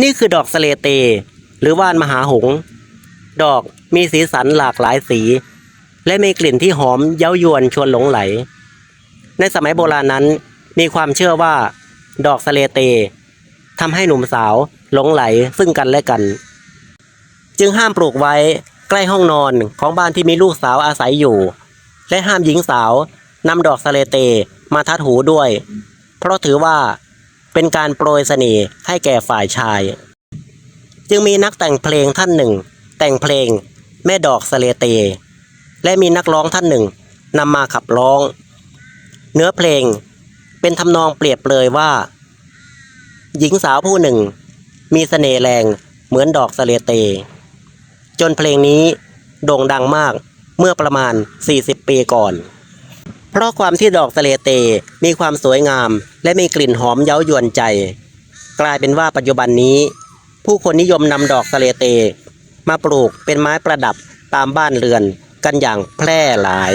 นี่คือดอกสเลเต หรือว่านมหาหง ดอกมีสีสันหลากหลายสี และมีกลิ่นที่หอมเย้ายวนชวนหลงไหล ในสมัยโบราณนั้นมีความเชื่อว่า ดอกสเลเตทำให้หนุ่มสาวหลงไหลซึ่งกันและกัน จึงห้ามปลูกไว้ใกล้ห้องนอนของบ้านที่มีลูกสาวอาศัยอยู่ และห้ามหญิงสาวนำดอกสเลเตมาทัดหูด้วย เพราะถือว่า เป็นการโปรยเสน่ห์ให้แก่ฝ่ายชาย จึงมีนักแต่งเพลงท่านหนึ่ง แต่งเพลงแม่ดอกสเลเต และมีนักร้องท่านหนึ่งนำมาขับร้อง เนื้อเพลงเป็นทำนองเปรียบเลยว่า หญิงสาวผู้หนึ่ง มีเสน่ห์แรงเหมือนดอกสเลเต จนเพลงนี้โด่งดังมากเมื่อประมาณ 40 ปีก่อน เพราะความที่ดอกสะเลเตมีความสวยงาม และมีกลิ่นหอมเย้ายวนใจ กลายเป็นว่าปัจจุบันนี้ ผู้คนนิยมนำดอกสะเลเต มาปลูกเป็นไม้ประดับตามบ้านเรือนกันอย่างแพร่หลาย